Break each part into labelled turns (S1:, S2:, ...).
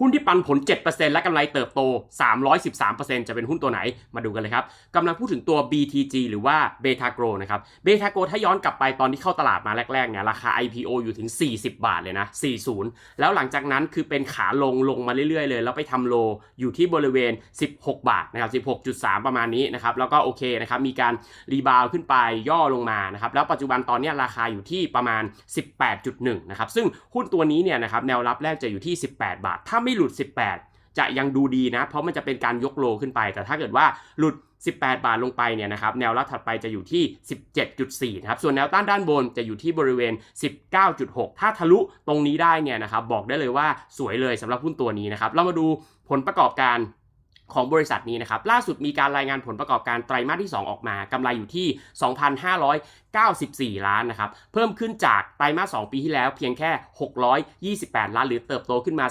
S1: หุ้นที่ปันผล 7%และกำไรเติบโต 313%จะเป็นหุ้นตัวไหน มาดูกันเลยครับกำลังพูดถึงตัว BTG หรือว่า Beta Grow นะครับ Beta Grow ถ้าย้อนกลับไปตอนที่เข้าตลาดมาแรกๆเนี่ยราคา IPO อยู่ถึง 40 บาทเลยนะ 40 แล้วหลังจากนั้นคือเป็นขาลงลงมาเรื่อยๆเลย แล้วไปทำโลอยู่ที่บริเวณ 16 บาทนะครับ 16.3 ประมาณนี้นะครับ แล้วก็โอเคนะครับมีการรีบาวขึ้นไปย่อลงมานะครับ แล้วปัจจุบันตอนนี้ราคาอยู่ที่ประมาณ 18.1 นะครับ ซึ่งหุ้นตัวนี้เนี่ยนะครับแนวรับแรกจะอยู่ที่ 18 บาท ถ้าไม่หลุด 18 จะยังดูดีนะ เพราะมันจะเป็นการยกโลขึ้นไป แต่ถ้าเกิดว่าหลุด 18 บาทลงไปเนี่ยนะครับแนวรับถัดไปจะอยู่ที่ 17.4 นะครับ ส่วนแนวต้านด้านบนจะอยู่ที่บริเวณ 19.6 ถ้าทะลุตรงนี้ได้เนี่ยนะครับบอกได้เลยว่าสวยเลยสำหรับหุ้นตัวนี้นะครับเรามาดูผลประกอบการ ของบริษัทนี้นะครับ ล่าสุดมีการรายงานผลประกอบการไตรมาสที่ 2 ออกมากำไรอยู่ที่ 2,594 ล้านนะครับ เพิ่มขึ้นจากไตรมาส 2 ปีที่แล้วเพียงแค่ 628 ล้าน หรือเติบโตขึ้นมา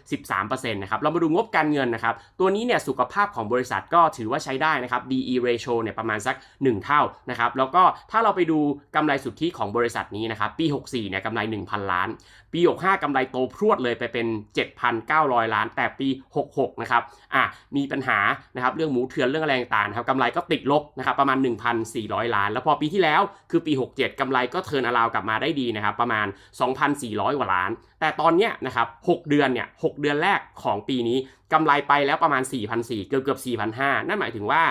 S1: 313%นะครับ เรามาดูงบการเงินนะครับ ตัวนี้เนี่ยสุขภาพของบริษัทก็ถือว่าใช้ได้นะครับ DE ratio เนี่ยประมาณสัก 1 เท่านะครับ แล้วก็ถ้าเราไปดูกำไรสุทธิของบริษัทนี้นะครับ ปี 64 เนี่ยกำไร 1,000 ล้าน ปี 65กำไรโตพรวดเลยไปเป็น 7,900 ล้าน แต่ปี 66 นะครับ อะมีปัญหานะครับเรื่องหมูเถื่อนเรื่องอะไรต่างๆนครับกำไรก็ติดลบนะครับประมาณ 1,400 ล้าน แล้วพอปีที่แล้วคือปี 67กำไรก็เทิร์นอาราวกลับมาได้ดีนะครับประมาณ 2,400 กว่าล้าน แต่ตอนเนี้ยนะครับ6เดือนเนี่ย6เดือนแรกของปีนี้กำไรไปแล้วประมาณ 4,400 เกือบเกือบ4,500 นั่นหมายถึงว่า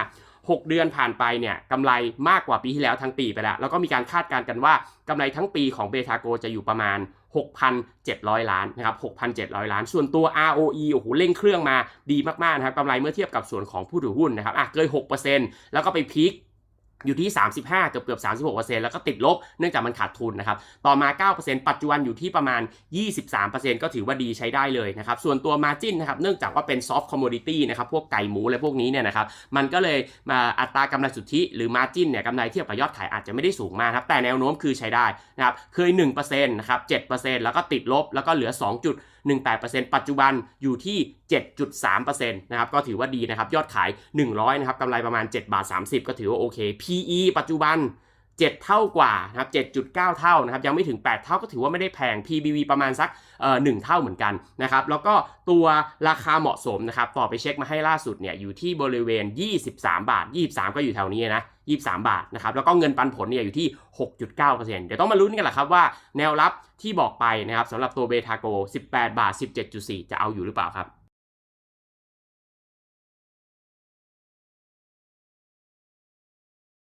S1: 6 เดือนผ่านไปเนี่ยกำไรมากกว่าปีที่แล้วทั้งปีไปแล้ว แล้วก็มีการคาดการณ์กันว่ากำไรทั้งปีของเบทาโกจะอยู่ประมาณ 6,700 ล้านนะครับ 6,700 ล้าน ส่วนตัว ROE โอ้โหเร่งเครื่องมาดีมากๆนะครับกำไรเมื่อเทียบกับส่วนของผู้ถือหุ้นนะครับอะเกิน6%แล้วก็ไปพีค อยู่ที่ 35 เกือบเกือบ36 แล้วก็ติดลบ เนื่องจากมันขาดทุนนะครับ ต่อมา 9 ปัจจุบันอยู่ที่ประมาณ 23 ก็ถือว่าดีใช้ได้เลยนะครับ ส่วนตัว Margin นะครับ เนื่องจากว่าเป็น Soft Commodity นะครับ พวกไก่หมูอะไรพวกนี้เนี่ยนะครับ มันก็เลยมาอัตรากำไรสุทธิ หรือ Margin เนี่ยกำไรเทียบกับยอดขายอาจจะไม่ได้สูงมากครับ แต่แนวโน้มคือใช้ได้นะครับ เคย 1%นะครับ 7%แล้วก็ติดลบ แล้วก็เหลือ 2 2.18%ปัจจุบันอยู่ที่ 7.3%นะครับก็ถือว่าดีนะครับยอดขาย 100นะครับกำไรประมาณ 7 บาท 30 ก็ถือว่าโอเค PE ปัจจุบัน 7 เท่ากว่านะครับ7.9 เท่านะครับยังไม่ถึง 8 เท่าก็ถือว่าไม่ได้แพง PBV ประมาณสักเอ่อ1เท่าเหมือนกันนะครับแล้วก็ตัวราคาเหมาะสมนะครับต่อไปเช็คมาให้ล่าสุดเนี่ยอยู่ที่บริเวณ 23 บาท 23 ก็อยู่แถวนี้นะ23 บาทนะครับแล้วก็เงินปันผลเนี่ยอยู่ที่ 6.9%เดี๋ยวต้องมาลุ้นกันแหละครับว่าแนวรับที่บอกไปนะครับสำหรับตัวเบทาโก 18 บาท 17.4 จะเอาอยู่หรือเปล่าครับ